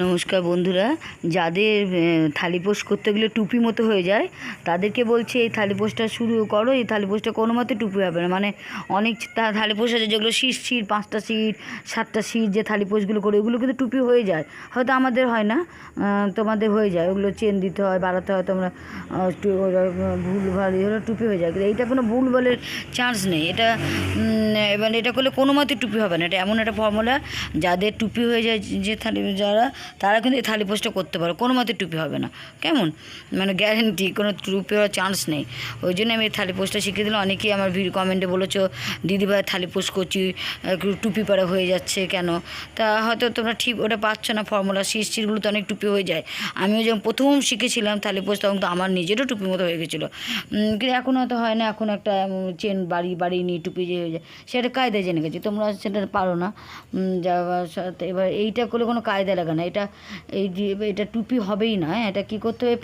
নমস্কার বন্ধুরা, যাদের থালিপোষ করতে গেলে টুপি মতো হয়ে যায়, তাদেরকে বলছি এই থালিপোষটা শুরু করো, এই থালিপোষটা কোনো মতে টুপি হবে না। মানে অনেক থালিপোষ আছে যেগুলো শীষ শির পাঁচটা শির সাতটা শির যে থালিপোষগুলো করে, ওগুলো কিন্তু টুপি হয়ে যায়। হয়তো আমাদের হয় না তোমাদের হয়ে যায়, ওগুলো চেন দিতে হয়, বাড়াতে হয়, তোমরা ভুল ভালো এগুলো টুপি হয়ে যায়। কিন্তু এইটা কোনো ভুল বলের চান্স নেই। এটা এবার এটা করলে কোনো মতে টুপি হবে না। এটা এমন একটা ফর্মুলা যাদের টুপি হয়ে যায় যে থালি, যারা তারা কিন্তু এই থালি পোস্টটা করতে পারো। কোনো মতে টুপি হবে না। কেমন? মানে গ্যারেন্টি কোনো টুপি হওয়ার চান্স নেই। ওই জন্য আমি এই থালি পোস্টটা শিখিয়ে দিলাম। অনেকেই আমার ভিডিও কমেন্টে বলেছ দিদিভাই থালি পোস্ট করছি, একটু টুপি পাড়া হয়ে যাচ্ছে কেন? তা হয়তো তোমরা ঠিক ওটা পাচ্ছ না ফর্মুলা শিরগুলো তো অনেক টুপি হয়ে যায়। আমিও যখন প্রথম শিখেছিলাম থালি পোস্ট, তখন তো আমার নিজেরও টুপি মতো হয়ে গেছিল। কিন্তু এখন হয়তো হয় না, এখন একটা চেন বাড়ি বাড়ি নিয়ে টুপি যে হয়ে যায়, সেটা কায়দায় জেনে গেছি। তোমরা সেটা পারো না। যা এবার এইটা করলে কোনো কায়দা লাগে না। এটা এই এটা টুপি হবেই না হ্যাঁ এটা কী করতে হবে?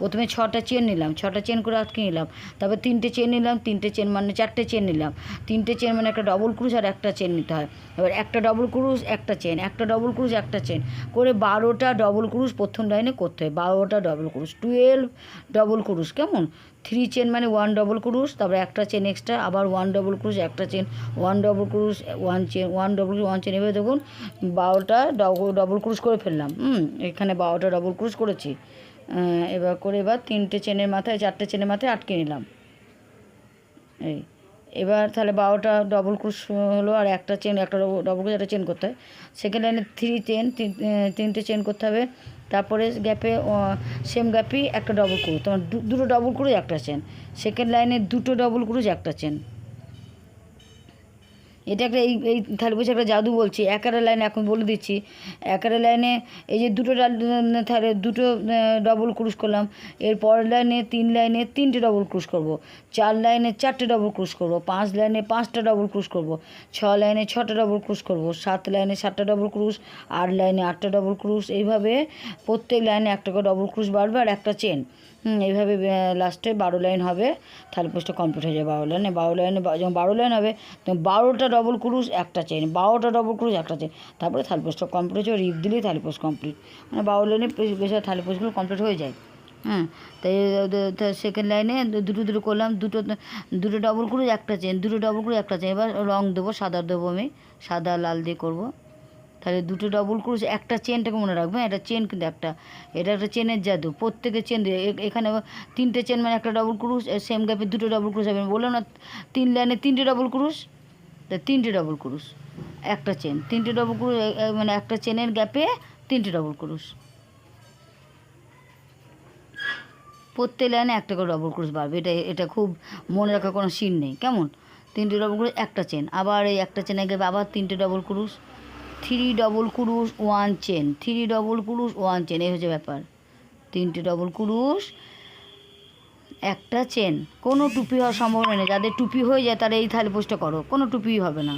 প্রথমে ছটা চেন নিলাম, ছটা চেন করে আটকে নিলাম, তারপর তিনটে চেন নিলাম, তিনটে চেন মানে চারটে চেন নিলাম, তিনটে চেন মানে একটা ডবল ক্রুজ আর একটা চেন নিতে হয়, এবার একটা ডবল ক্রুজ একটা চেন, একটা ডবল ক্রুজ একটা চেন, করে বারোটা ডবল ক্রুজ প্রথম লাইনে করতে হয়, বারোটা double crochet twelve double crochet কেমন? থ্রি চেন মানে ওয়ান ডবল ক্রুজ তারপরে একটা চেন এক্সট্রা আবার ওয়ান ডবল ক্রুজ একটা chain one double crochet one chain one double one chain. এভাবে দেখুন বারোটা ডবল ডবল ক্রুজ করে ফেললাম, হুম, এখানে বারোটা ডবল ক্রুজ করেছি। এবার করে এবার তিনটে চেনের মাথায়, চারটে চেনের মাথায় আটকে নিলাম। এই, এবার তাহলে বারোটা ডবল ক্রুশ হলো, আর একটা চেন, একটা ডবল ক্রুশ একটা চেন করতে হয়। সেকেন্ড লাইনে থ্রি চেন তিনটে চেন করতে হবে। তারপরে গ্যাপে সেম গ্যাপই একটা ডবল ক্রুশ তোমার দুটো ডবল ক্রুজ একটা চেন সেকেন্ড লাইনে দুটো ডবল ক্রুজ একটা চেন এটা একটা এই এই তাহলে বলছি একটা জাদু বলছি, একারে লাইনে এখন বলে দিচ্ছি। একারে লাইনে এই যে দুটো ডাল- তাহলে দুটো ডবল ক্রুশ করলাম, এর পরের লাইনে তিন লাইনে তিনটে ডবল ক্রুশ করব, চার লাইনে চারটে ডবল ক্রুশ করব, পাঁচ লাইনে পাঁচটা ডবল ক্রুশ করব, ছ লাইনে ছটা ডবল ক্রুশ করব, সাত লাইনে সাতটা ডবল ক্রুশ আট লাইনে আটটা ডবল ক্রুশ এইভাবে প্রত্যেক লাইনে একটা করে ডবল ক্রুশ বাড়বে আর একটা চেন এইভাবে লাস্টে বারো লাইন হবে, তাহলে পোস্টটা কমপ্লিট হয়ে যাবে বারো লাইনে বারো লাইনে যখন বারো লাইন হবে, তখন বারোটা ডবল ক্রুশ একটা চেন বারোটা ডবল ক্রুশ একটা চেন তারপরে থালি পোস্টটা কমপ্লিট হচ্ছে রিপ দিলেই থালি পোস্ট কমপ্লিট মানে বারো লাইনে বেশি থালি পোস্টগুলো কমপ্লিট হয়ে যায়। হ্যাঁ তাই সেকেন্ড লাইনে দুটো দুটো করলাম, দুটো দুটো ডবল ক্রুশ একটা চেন দুটো ডবল ক্রুশ একটা চেন এবার রং দেবো, সাদা দেবো আমি, সাদা, লাল দিয়ে করব। তাহলে দুটো ডবল ক্রুশ একটা চেনটাকে মনে রাখবে এটা চেন কিন্তু একটা, এটা একটা চেনের জাদু, প্রত্যেকের চেন এখানে তিনটে চেন মানে একটা ডবল ক্রুশ সেম গ্যাপে দুটো ডবল ক্রুশ হবে। বললাম না, তিন লাইনে তিনটে ডবল ক্রুশ তা তিনটে ডবল ক্রুশ একটা চেন তিনটে ডবল ক্রুশ মানে একটা চেনের গ্যাপে তিনটে ডবল ক্রুশ প্রত্যেক লাইনে একটা করে ডবল ক্রুশ বাড়বে, এটা এটা খুব মনে রাখার কোনো সিন নেই, কেমন? তিনটে ডবল ক্রুশ একটা চেন আবার এই একটা চেনে গেবে আবার তিনটে double crochet three double crochet, one chain. Three double crochet, one chain, এই হচ্ছে ব্যাপার। তিনটে ডবল ক্রুশ, একটা চেন। কোনো টুপি হওয়ার সম্ভাবনা নেই। যাদের টুপি হয়ে যায়, তারা এই থালি পোস্টটা করো। কোনো টুপিই হবে না।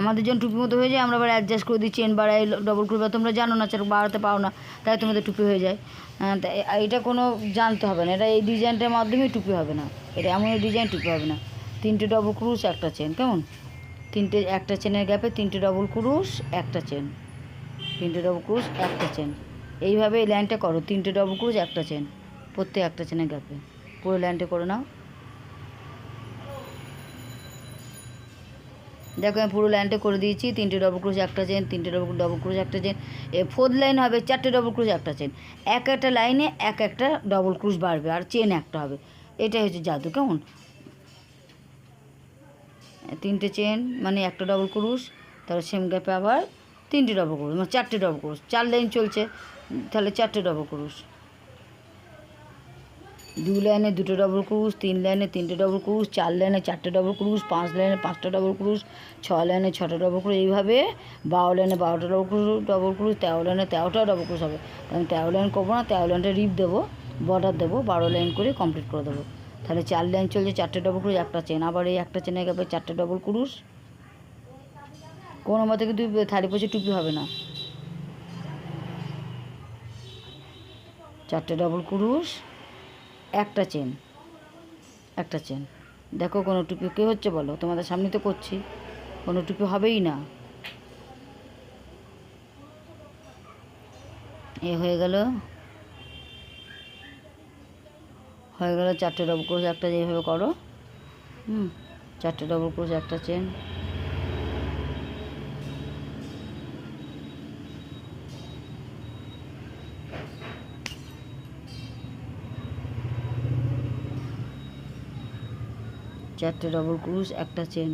আমাদের যখন টুপি মতো হয়ে যায়, আমরা আবার অ্যাডজাস্ট করে দিই, চেন বাড়াই ডবল করে তোমরা জানো না চার বাড়াতে পারো না, তাই তোমাদের টুপি হয়ে যায়। তা এটা কোনো জানতে হবে না। এটা এই ডিজাইনটার মাধ্যমেই টুপি হবে না। এটা এমন ডিজাইন টুপি হবে না। তিনটে ডবল ক্রুশ, একটা চেন। কেমন? তিনটে, একটা চেনের গ্যাপে তিনটে ডবল ক্রুশ, একটা চেন। তিনটে ডবল ক্রুশ, একটা চেন। এইভাবে এই লাইনটা করো, তিনটে ডবল ক্রুশ, একটা চেন। প্রত্যেক একটা চেনের গ্যাপে। পুরো লাইনটা করে নাও। দেখো, আমি পুরো লাইনটা করে দিয়েছি। তিনটে ডবল ক্রুশ, একটা চেন, তিনটে ডবল ডবল ক্রুশ, একটা চেন। এ ফোর্থ লাইন হবে চারটে ডবল ক্রুশ, একটা চেন। এক একটা লাইনে এক একটা ডবল ক্রুশ বাড়বে, আর চেন একটা হবে। এটাই হচ্ছে জাদু, কেমন? তিনটে চেন মানে একটা ডবল ক্রুশ তাহলে সেম গ্যাপে আবার তিনটে ডবল ক্রুশ মানে চারটে ডবল ক্রুশ চার লাইন চলছে তাহলে চারটে ডবল ক্রুশ দু লাইনে দুটো ডবল ক্রুশ তিন লাইনে তিনটে ডবল ক্রুশ চার লাইনে চারটে ডবল ক্রুশ পাঁচ লাইনে পাঁচটা ডবল ক্রুশ ছ লাইনে ছটা ডবল ক্রুশ এইভাবে বারো লাইনে বারোটা ডবল ক্রুশ ডবল ক্রুশ তেরো লাইনে তেরোটা ডবল ক্রুশ হবে তেরো লাইন করব না তেরো লাইনটা রিপ দেবো বর্ডার দেবো বারো লাইন করে কমপ্লিট করে দেবো তাহলে চার লাইন চলছে, চারটে ডবল ক্রুশ একটা চেন আবার এই একটা চেনে গেবে চারটে ডবল ক্রুশ কোনো মতে কিন্তু থালি পচে টুপি হবে না। চারটে ডবল ক্রুশ একটা চেন একটা চেন। দেখো কোনো টুপি কে হচ্ছে বলো? তোমাদের সামনে তো করছি। কোনো টুপি হবেই না। এ হয়ে গেল। হয়ে গেলে চারটে ডবল ক্রোশ একটা যেভাবে করো, হুম, চারটে ডবল ক্রোশ একটা চেন চারটে ডবল ক্রুশ একটা চেন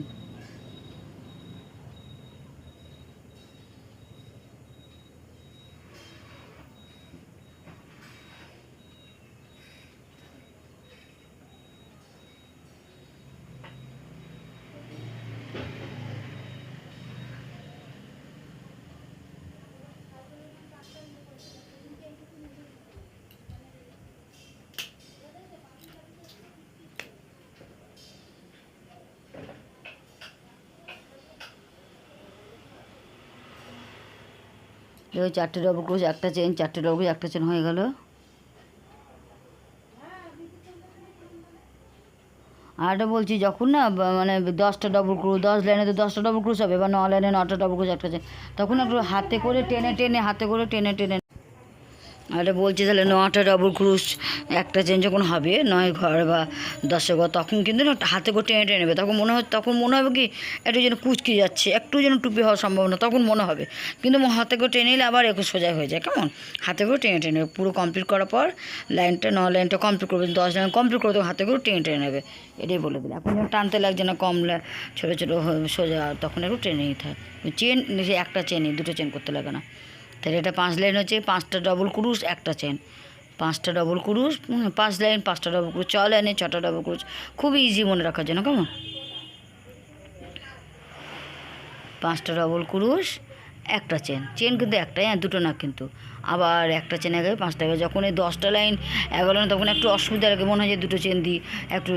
দেখো চারটে ডবল ক্রুশ একটা চেন চারটে ডবল একটা চেন হয়ে গেল। আরটা বলছি, যখন না মানে দশটা ডবল ক্রুশ দশ লাইনে তো দশটা ডবল ক্রুশ হবে বা ন লাইনে নটা ডবল ক্রুশ একটা চেন তখন একটু হাতে করে টেনে টেনে, হাতে করে টেনে টেনে আরে বলছি তাহলে নটা ডবল ক্রুশ একটা চেন যখন হবে, নয় ঘর বা দশে ঘর, তখন কিন্তু না হাতে করে টেনে টেনে নেবে। তখন মনে হয়, তখন মনে হবে কি, একটু যেন কুচকে যাচ্ছে, একটু যেন টুপি হওয়ার সম্ভাবনা, তখন মনে হবে। কিন্তু হাতে করে টেনে নিলে আবার একটু সোজা হয়ে যায়, কেমন? হাতে করে টেনে টেনে নেবে, পুরো কমপ্লিট করার পর লাইনটা ন লাইনটা কমপ্লিট করবে, দশ লাইন কমপ্লিট করে তখন হাতে করে টেনে টেনে নেবে। এটাই বলে দিলে এখন যেন টানতে লাগছে না, কম ছোটো ছোটো সোজা, তখন একটু টেনে নিতে হয়। চেন একটা চেনই দুটো চেন করতে লাগে না। তাহলে এটা পাঁচ লাইন হচ্ছে, পাঁচটা ডবল ক্রুশ একটা চেন পাঁচটা ডবল ক্রুশ পাঁচ লাইন, পাঁচটা ডবল ক্রুশ ছ লাইনে, ছটা ডবল ক্রুশ খুব ইজি মনে রাখার জন্য, কেমন? পাঁচটা ডবল ক্রুশ একটা চেন চেন কিন্তু একটাই হ্যাঁ দুটো না কিন্তু। আবার একটা চেন আগে পাঁচটা আগে যখন এই দশটা লাইন এগারো লাইন তখন একটু অসুবিধা লাগে, মনে হয় যে দুটো চেন দিই, একটু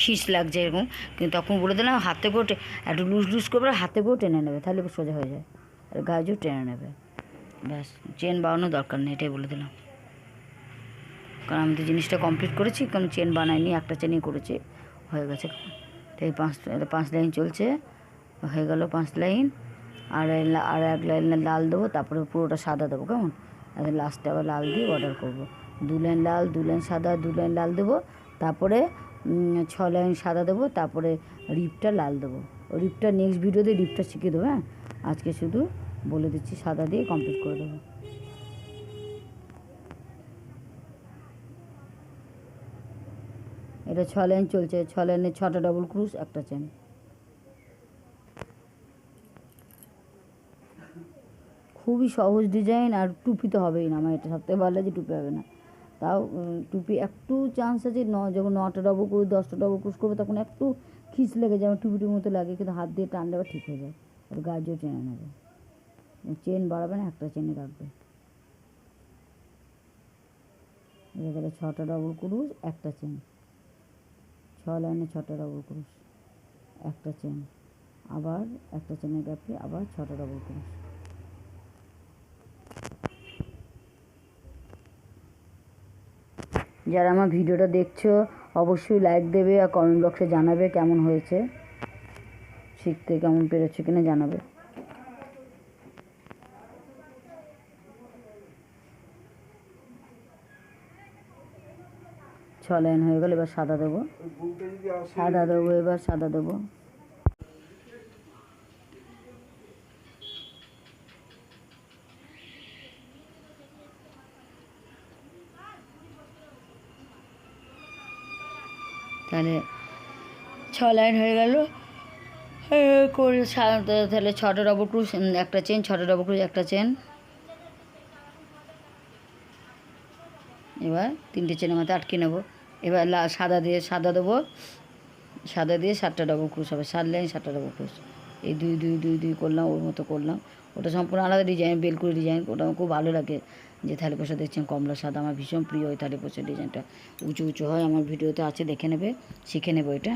খিস লাগছে এরকম। কিন্তু তখন বলে দিলাম, হাতে করে একটু লুজ লুজ আর হাতে করেও টেনে নেবে, তাহলে সোজা হয়ে যায়। আর গাজও টেনে নেবে। ব্যাস চেন বানানোর দরকার নেই, এটাই বলে দিলাম। কারণ আমি তো জিনিসটা কমপ্লিট করেছি কারণ চেন বানাইনি, একটা চেনই করেছি, হয়ে গেছে। এই পাঁচ পাঁচ লাইন চলছে, হয়ে গেল পাঁচ লাইন আর আর এক লাইন লাল দেবো, তারপরে পুরোটা সাদা দেবো, কেমন? আর লাস্টে আবার লাল দিয়ে অর্ডার করব। দু লাইন লাল, দু লাইন সাদা, দু লাইন লাল দেবো, তারপরে ছ লাইন সাদা দেবো, তারপরে রিপটা লাল দেবো। রিপটা নেক্সট ভিডিওতে রিপটা শিখিয়ে দেবো হ্যাঁ? আজকে শুধু বলে দিচ্ছি, সাদা দিয়ে কমপ্লিট করে দেবো। এটা ছ লাইন চলছে, ছ লাইনে ছটা ডবল ক্রুশ একটা চেন খুবই সহজ ডিজাইন আর টুপি তো হবেই না, আমার এটা সবথেকে ভালো লাগে টুপি হবে না। তাও টুপি একটু চান্স আছে, ন, যখন নটা ডবল ক্রুশ দশটা ডবল ক্রুশ করবে, তখন একটু খিস লেগে যায় টুপিটির মতো লাগে, কিন্তু হাত দিয়ে টানলে আবার ঠিক হয়ে যায়, আর গাছও টেনে নেবে। চেন বাড়াবে না, একটা চেনে রাখবে। গেলে ছটা ডবল ক্রুশ, একটা চেন। ছ লাইনে ছটা ডবল ক্রুশ, একটা চেন। আবার একটা চেনের গ্যাপে আবার ছটা ডবল ক্রুশ। যারা আমার ভিডিওটা দেখছ, অবশ্যই লাইক দেবে আর কমেন্ট বক্সে জানাবে কেমন হয়েছে। শিখতে কেমন পেরেছ কিনা জানাবে। ছ লাইন হয়ে গেল, এবার সাদা দেবো। সাদা দেবো, এবার সাদা দেবো। তাহলে ছ লাইন হয়ে গেল। করে সা- তাহলে ছটা ডবল ক্রুশ একটা চেন ছটা ডবল ক্রুশ একটা চেন এবার তিনটে চেনের মধ্যে আটকে নেব। এবার লা সাদা দিয়ে সাদা দেবো। সাদা দিয়ে সাতটা ডবল ক্রুশ হবে। সাত লাইন সাতটা ডবল ক্রুশ এই দুই দুই দুই দুই করলাম, ওর মতো করলাম। ওটা সম্পূর্ণ আলাদা ডিজাইন বেলকুড়ি ডিজাইন ওটা আমার খুব ভালো লাগে যে থালি পোষা দেখছেন, কমলা সাদা। আমার ভীষণ প্রিয় ওই থালি পোষার ডিজাইনটা উঁচু উঁচু হয়, আমার ভিডিওতে আছে, দেখে নেবে, শিখে নেব এটা।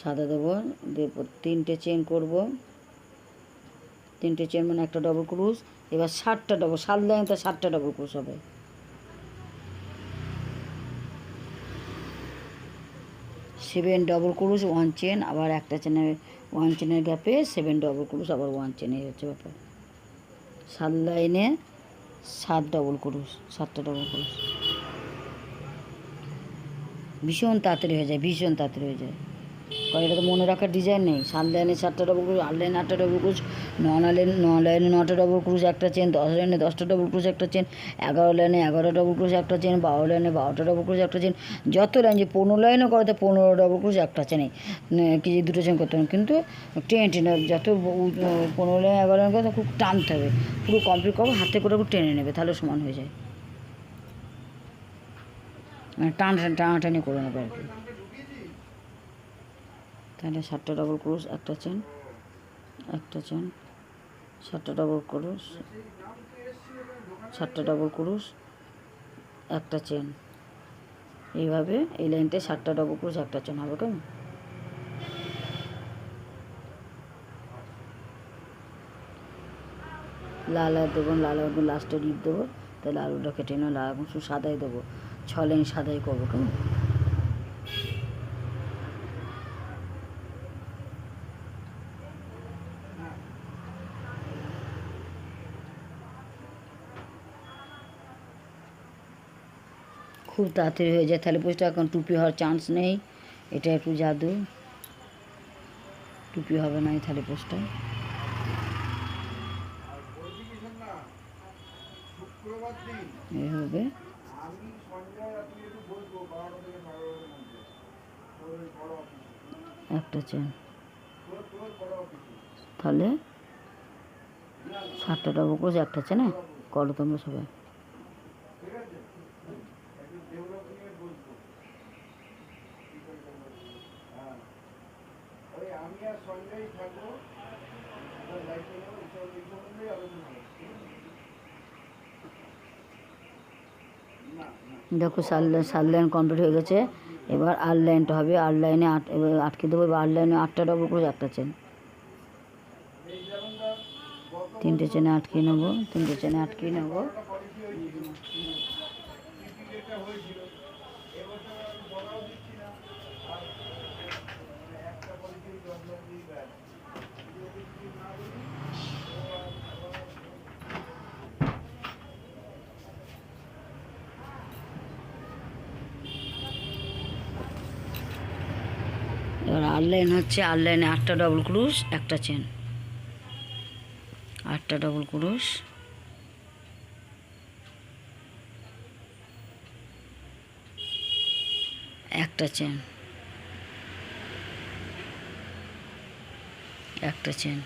সাদা দেবো, দিয়ে তিনটে চেন করব। তিনটে চেন মানে একটা ডবল ক্রুশ এবার ষাটটা ডবল, সাত লাইন তো ষাটটা ডবল ক্রুশ হবে। Seven double crochet one chain, আবার একটা চেনের, ওয়ান চেনের গ্যাপে সেভেন ডবল ক্রুশ আবার ওয়ান চেন এই হচ্ছে ব্যাপার। সাত লাইনে সাত ডবল ক্রুশ সাতটা ডবল ক্রুশ ভীষণ তাড়াতাড়ি হয়ে যায়, ভীষণ তাড়াতাড়ি হয়ে যায়। কারণ এটা তো মনে রাখার ডিজাইন নেই। সাত লাইনে সাতটা ডবল ক্রুশ আট লাইনে আটটা ডবল ক্রুশ ন লাইনে ন লাইনে নটা ডবল ক্রুশ একটা চেন দশ লাইনে দশটা ডবল ক্রুশ একটা চেন এগারো লাইনে এগারো ডবল ক্রুশ একটা চেন বারো লাইনে বারোটা ডবল ক্রুশ একটা চেন যত লাইন যে পনেরো লাইনও লাইনে করাতে পনেরো ডবল ক্রুশ একটা চেনে কি দুটো চেন করতে হবে। কিন্তু টেনে টেনে যত পনেরো লাইনে এগারো লাইন করতে খুব টানতে হবে। পুরো কমপ্লিট করব হাতে করে টেনে নেবে, তাহলে সমান হয়ে যায়। মানে টান টানাটানি করে নেবে আর কি। তাহলে সাতটা ডবল ক্রুশ একটা চেন একটা চেন সাতটা ডবল ক্রুশ সাতটা ডবল ক্রুশ একটা চেন এইভাবে এই লাইনটায় সাতটা ডবল ক্রুশ একটা চেন হবে, কেমন? লাল আর দেবো, লাল আর লাস্টে ডিপ দেবো, তাহলে আলুটা কেটে নেব লাল এখন শুধু সাদাই দেবো, ছ লাইন সাদাই করব, কেমন? খুব তাড়াতাড়ি হয়ে যায়। তাহলে পোস্টটা এখন টুপি হওয়ার চান্স নেই। এটা একটু জাদু। টুপি হবে না এই থালি পোস্টটা হবে। একটা চেন তাহলে সাতটা ডবল কোচ একটা চেন করো তোমরা সবাই। আমি আর সঞ্জয় থাকব। দেখো সাত লাইন সাত লাইন কমপ্লিট হয়ে গেছে। এবার আট লাইনটা হবে আট লাইনে আট আটকে দেবো, এবার আট লাইনে আটটা ডবল করে একটা চেন। তিনটে চেনে আটকে নেব, তিনটে চেনে আটকে নেব পলিসি হয়েছিল টিপি যেটা হয়েছিল এবছর আমি বলাও দিচ্ছি না আর মানে একটা পলিসি দশ লাখ দিয়ে দেয় যদি কিছু না বলি ও আর আবার আট লাইন হচ্ছে আট লাইনে আটটা ডবল ক্রুশ একটা চেন আটটা ডবল ক্রুশ একটা চেন একটা চেন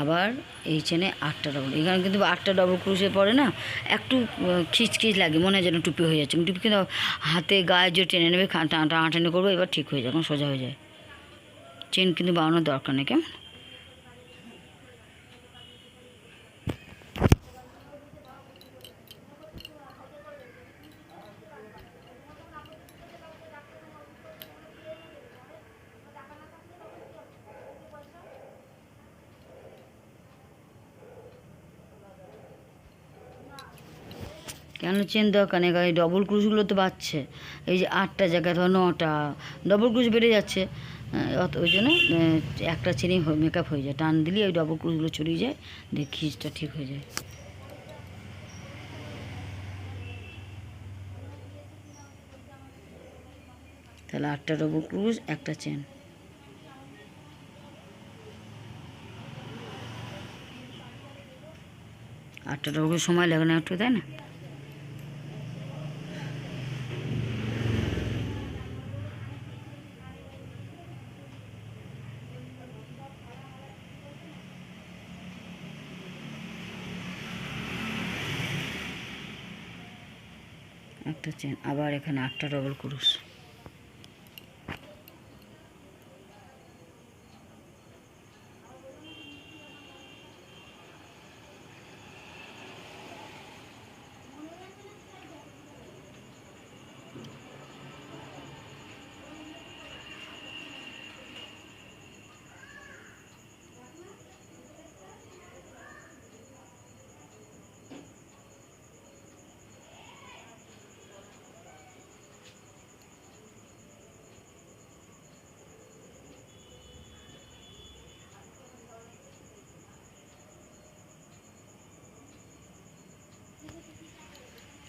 আবার এই চেনে আটটা ডবল এখানে কিন্তু আটটা ডবল ক্রুশে পড়ে না, একটু খিচখিচ লাগে, মনে হয় যেন টুপি হয়ে যাচ্ছে। টুপি কিন্তু হাতে, গায়ে যে টেনে নেবে টানাটানি করব, এবার ঠিক হয়ে যায় এখন সোজা হয়ে যায়। চেন কিন্তু বানানোর দরকার নেই, কেমন? কেন চেন দরকার নেই? কারণ এই ডবল ক্রুশগুলো তো বাড়ছে। এই যে আটটা জায়গায় ধর নটা ডবল ক্রুশ বেড়ে যাচ্ছে। ওই জন্য একটা চেনেই মেকআপ হয়ে যায়। টান দিলে ওই ডবল ক্রুশগুলো ছড়িয়ে যায়, দিয়ে খিচটা ঠিক হয়ে যায়। তাহলে আটটা ডবল ক্রুশ একটা চেন আটটা ডবল সময় লাগে না একটু, তাই না? চেন আবার এখানে আটটা ডবল ক্রুশ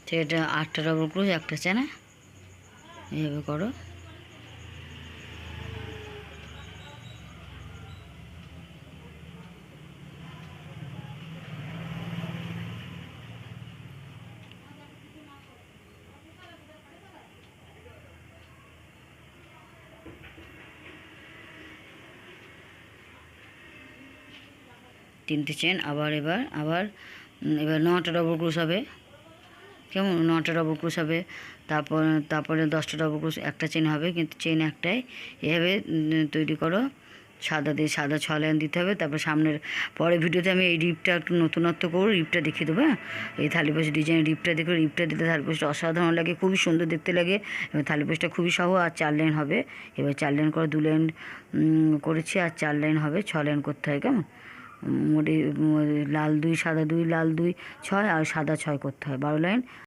তো এটা আটটা ডবল ক্রোশ একটা চেনে এইভাবে করো। তিনটে চেন আবার এবার আবার এবার নটা ডবল ক্রোশ হবে। কেমন? নটা ডবল ক্রোশ হবে, তারপর, তারপরে দশটা ডবল ক্রোশ একটা চেন হবে, কিন্তু চেন একটাই। এভাবে তৈরি করো, সাদা দিয়ে সাদা ছ লাইন দিতে হবে, তারপর সামনের, পরের ভিডিওতে আমি এই রিপটা একটু নতুনত্ব করব রিপটা দেখিয়ে দেবো হ্যাঁ? এই থালিপোষ ডিজাইন রিপটা দেখো রিপটা দিলে থালিপোষটা অসাধারণ লাগে, খুবই সুন্দর দেখতে লাগে এবার থালিপোষটা খুবই সহ আর চার লাইন হবে। এবার চার লাইন করে দু লাইন করেছি, আর চার লাইন হবে, ছ লাইন করতে হয়, কেমন? মোটে লাল দুই, সাদা দুই, লাল দুই, ছয়, আর সাদা ছয় করতে হয়, বারো লাইন